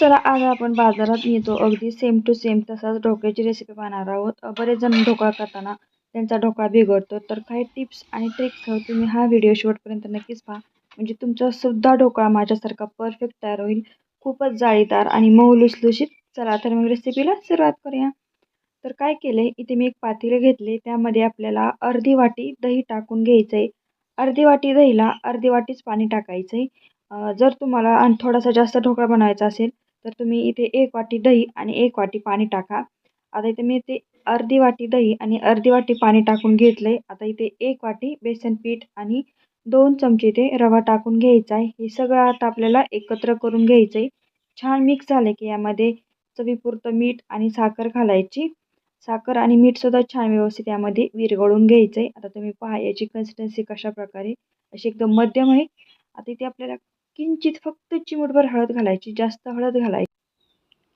चला आज आपण बाजारात येतो अगदी सेम टू सेम तसाच ढोकळ्याची रेसिपी पाहणार आहोत. बरेच जण ढोकळा करताना त्यांचा ढोकळा बिघडतो. तर काही टिप्स आणि ट्रिक्ससह तुम्ही हा व्हिडिओ शेवटपर्यंत नक्कीच पहा. म्हणजे तुमचा सुद्धा ढोकळा माझ्यासारखा परफेक्ट तयार होईल. खूपच जाळीदार आणि मऊ लुसलुशीत चला तर मग रेसिपीला सुरुवात करूया. तर काय केले इथे मी एक पातेले घेतले. त्यामध्ये आपल्याला अर्धी वाटी दही टाकून घ्यायचं आहे अर्धी वाटी दहीला अर्धी वाटीच पाणी टाकायचं आहे जर तुम्हाला आणि थोडासा जास्त ढोकळा बनवायचा असेल तर तुम्ही इथे एक वाटी दही आणि एक वाटी पाणी टाका. आता इथे मी ते अर्धी वाटी दही आणि अर्धी वाटी पाणी टाकून घेतलं आहे आता इथे एक वाटी बेसन पीठ आणि दोन चमचे ते रवा टाकून घ्यायचा आहे. हे सगळं आता आपल्याला एकत्र करून घ्यायचं आहे छान मिक्स झालं की यामध्ये चवीपुरतं मीठ आणि साखर घालायची. साखर आणि मीठसुद्धा छान व्यवस्थित यामध्ये विरघळून घ्यायचं आहे आता तुम्ही पहा याची कन्सिस्टन्सी कशा प्रकारे अशी एकदम मध्यम आहे. आता इथे आपल्याला किंचित फक्त चिमूटभर हळद घालायची जास्त हळद घालायची.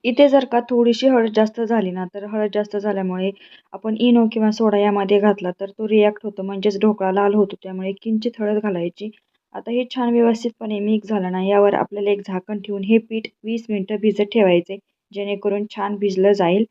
इथे जर का थोडीशी हळद जास्त झाली ना तर हळद जास्त झाल्यामुळे आपण इनो किंवा सोडा यामध्ये घातला तर तो रिॲक्ट होतो म्हणजेच ढोकळा लाल होतो त्यामुळे किंचित हळद घालायची. आता हे छान व्यवस्थितपणे मिक्स झालं ना यावर आपल्याला एक झाकण ठेवून हे पीठ वीस मिनटं भिजत ठेवायचे जेणेकरून छान भिजलं जाईल.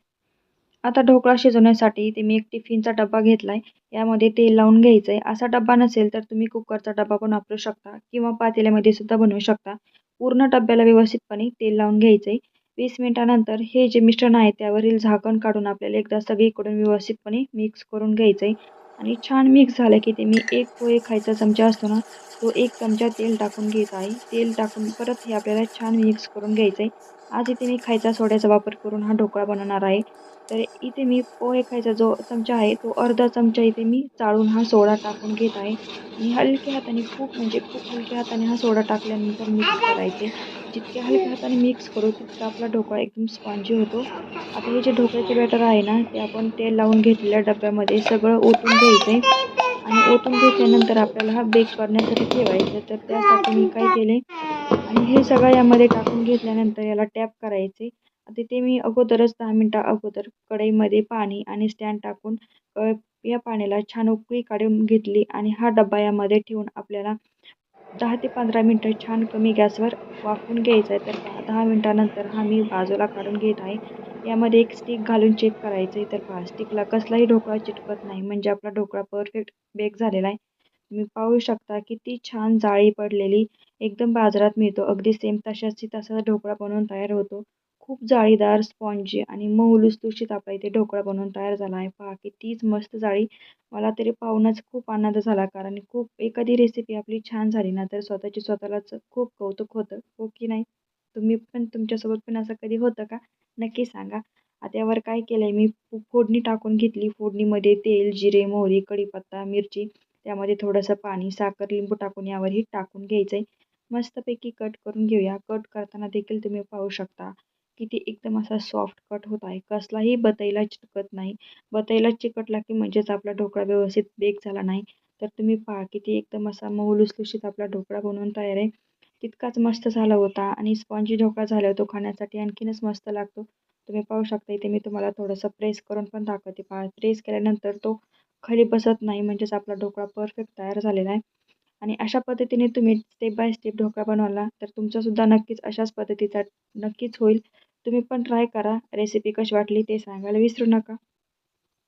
आता ढोकळा शिजवण्यासाठी इथे मी एक टिफिनचा डबा घेतला आहे यामध्ये तेल लावून घ्यायचं आहे असा डबा नसेल तर तुम्ही कुकरचा डबा पण वापरू शकता किंवा पातेल्यामध्ये सुद्धा बनवू शकता. पूर्ण डब्याला व्यवस्थितपणे तेल लावून घ्यायचं आहे वीस मिनटानंतर हे जे मिश्रण आहे त्यावरील झाकण काढून आपल्याला एकदा सगळीकडून व्यवस्थितपणे मिक्स करून घ्यायचं आहे आणि छान मिक्स झालं की ते मी एक पोहे खायचा चमचा असतो ना तो एक चमचा तेल टाकून घेत आहे. तेल टाकून परत हे आपल्याला छान मिक्स करून घ्यायचं आहे आज इथे मी खायचा सोड्याचा वापर करून हा ढोकळा बनवणार आहे. तर इथे मी पोहे खायचा जो चमचा आहे तो अर्धा चमचा इथे मी चाळून हा सोडा टाकून घेत आहे. आणि हलक्या हाताने खूप म्हणजे खूप हलक्या हाताने हा सोडा टाकल्यानंतर मिक्स करायचे. जितक्या हलक्या हाताने मिक्स करू तितका आपला ढोकळा एकदम स्पॉन्जी होतो. आता हे जे ढोकळ्याचे बॅटर आहे ना ते आपण तेल लावून घेतलेल्या डब्यामध्ये सगळं ओतून घ्यायचं आहे. आणि ओतून घेतल्यानंतर आपल्याला हा बेक करण्यासाठी ठेवायचं तर त्यासाठी मी काय केले आणि हे सगळं यामध्ये टाकून घेतल्यानंतर याला टॅप करायचे तिथे मी अगोदरच दहा मिनटा अगोदर कढईमध्ये पाणी आणि स्टँड टाकून या पाण्याला छान उकळी काढून घेतली आणि हा डबा यामध्ये ठेवून आपल्याला दहा ते पंधरा मिनटं छान कमी गॅसवर वाफवून घ्यायचं आहे. तर दहा मिनटानंतर हा मी बाजूला काढून घेत आहे. यामध्ये एक स्टिक घालून चेक करायचं आहे. तर पहा स्टिकला कसलाही ढोकळा चिटकत नाही. म्हणजे आपला ढोकळा परफेक्ट बेक झालेला आहे. तुम्ही पाहू शकता किती छान जाळी पडलेली. एकदम बाजारात मिळतो. अगदी सेम तशाची तसा ढोकळा बनवून तयार होतो. खूप जाळीदार स्पॉन्जी आणि मऊ लुसलुशीत आपला इथे ढोकळा बनवून तयार झाला आहे. पहा कितीच मस्त जाळी मला तरी पाहूनच खूप आनंद झाला कारण खूप एखादी रेसिपी आपली छान झाली ना तर स्वतःची स्वतःलाच खूप कौतुक होतं. हो की नाही? तुम्ही पण तुमच्यासोबत पण असं कधी होतं का? नक्की सांगा. आता यावर काय केलं आहे मी फोडणी टाकून घेतली. फोडणीमध्ये तेल जिरे मोहरी कढीपत्ता मिरची त्यामध्ये थोडंसं पाणी साखर लिंबू टाकून यावरही टाकून घ्यायचं आहे मस्तपैकी कट करून घेऊया. कट करताना देखील तुम्ही पाहू शकता. किती एकदम असा सॉफ्ट कट होत आहे. कसलाही बतईला चिटकत नाही. बतईला चिकटला की म्हणजेच आपला ढोकळा व्यवस्थित बेक झाला नाही. तर तुम्ही पहा किती एकदम असा मऊ लुसलुशीत आपला ढोकळा बनवून तयार आहे. तितकाच मस्त झाला होता आणि स्पॉन्जी ढोकळा झाला तो खाण्यासाठी आणखीनच मस्त लागतो. तुम्ही पाहू शकता इथे मी तुम्हाला थोडंसं प्रेस करून पण दाखवते. पहा प्रेस केल्यानंतर तो खाली बसत नाही म्हणजेच आपला ढोकळा परफेक्ट तयार झालेला आहे. आणि अशा पद्धतीने तुम्ही स्टेप बाय स्टेप ढोकळा बनवला तर तुमचासुद्धा नक्कीच अशाच पद्धतीचा नक्कीच होईल. तुम्ही पण ट्राय करा रेसिपी कशी वाटली ते सांगायला विसरू नका.